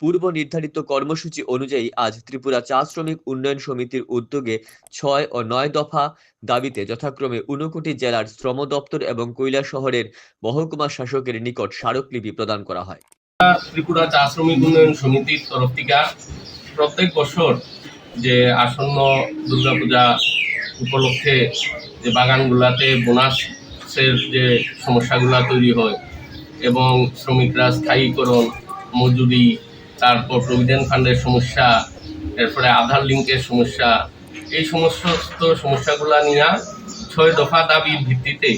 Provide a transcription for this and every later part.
পূর্ব নির্ধারিত কর্মসূচি অনুযায়ী আজ ত্রিপুরা চা শ্রমিক উন্নয়ন সমিতির উদ্যোগে ছয় ও নয় দফা দাবিতে যথাক্রমে ঊনকোটি জেলার শ্রম দপ্তর এবং কৈলা শহরের মহকুমা শাসকের নিকট স্মারকলিপি প্রদান করা হয়। ত্রিপুরা চা শ্রমিক উন্নয়ন সমিতির তরফ থেকে প্রত্যেক বছর যে আসন্ন দুর্গাপূজা উপলক্ষে যে বাগানগুলাতে বোনাসের যে সমস্যাগুলা তৈরি হয় এবং শ্রমিকরা স্থায়ীকরণ, মজুরি তারপর প্রভিডেন্ট ফান্ডের সমস্যা, এরপরে আধার লিঙ্কের সমস্যা, এই সমস্ত সমস্যাগুলা নিয়ে ছয় দফা দাবির ভিত্তিতে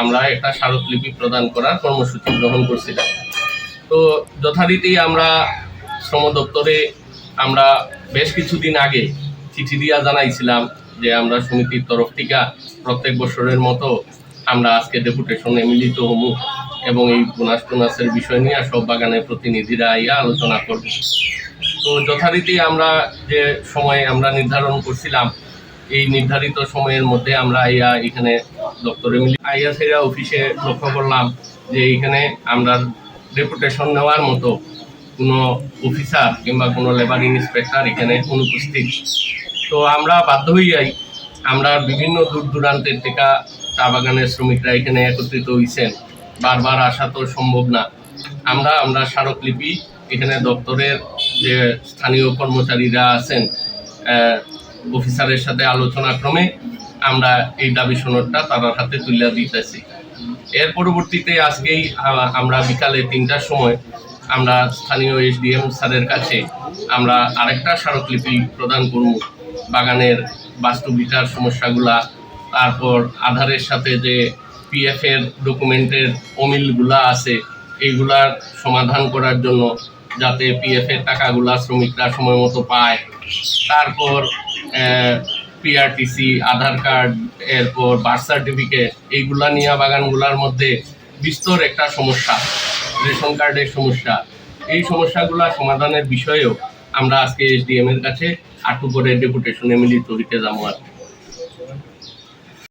আমরা একটা স্মারকলিপি প্রদান করার কর্মসূচি গ্রহণ করছিলাম তো যথারীতি আমরা শ্রম দপ্তরে আমরা বেশ কিছুদিন আগে চিঠি দিয়া জানাইছিলাম যে আমরা সমিতির তরফ থেকে প্রত্যেক বছরের মতো আমরা আজকে ডেপুটেশনে মিলিত হমু এবং এই বোনাস টোনাসের বিষয় নিয়ে সব বাগানের প্রতিনিধিরা আইয়া আলোচনা করব। তো যথারীতি আমরা যে সময় আমরা নির্ধারণ করছিলাম, এই নির্ধারিত সময়ের মধ্যে আমরা আইয়া এখানে দপ্তরে মিলি আইয়া সেরা অফিসে লক্ষ্য করলাম যে এখানে আমরা ডেপুটেশন নেওয়ার মতো কোনো অফিসার কিংবা কোনো লেবার ইন্সপেক্টর এখানে অনুপস্থিত। তো আমরা বাধ্য হইয়াই আমরা বিভিন্ন দূর দূরান্তের থেকে চা বাগানের শ্রমিকরা এখানে একত্রিত হয়েছেন বারবার আসা তো সম্ভব না। আমরা আমরা স্মারকলিপি, এখানে দপ্তরের যে স্থানীয় কর্মচারীরা আছেন অফিসারের সাথে আলোচনা ক্রমে আমরা এই দাবি সনদটা তার হাতে তুলে দিতেছি। এর পরবর্তীতে আজকেই আমরা বিকালে তিনটার সময় আমরা স্থানীয় এসডিএম স্যারের কাছে আমরা আরেকটা স্মারকলিপি প্রদান করব। বাগানের বাস্তবিকার সমস্যাগুলা, তারপর আধারের সাথে যে পিএফ এর ডকুমেন্টের অমিলগুলা আছে, এইগুলার সমাধান করার জন্য যাতে পিএফ এর টাকাগুলা শ্রমিকরা সময় মতো পায় তারপর পিআরটিসি আধার কার্ড এরপর বার্থ সার্টিফিকেট এইগুলা নিয়ে বাগানগুলার মধ্যে বিস্তর একটা সমস্যা, রেশন কার্ডের সমস্যা এই সমস্যাগুলা সমাধানের বিষয়েও আমরা আজকে এসডিএম এর কাছে আটু করে ডেপুটেশনে মিলিত হইতে যাব আর।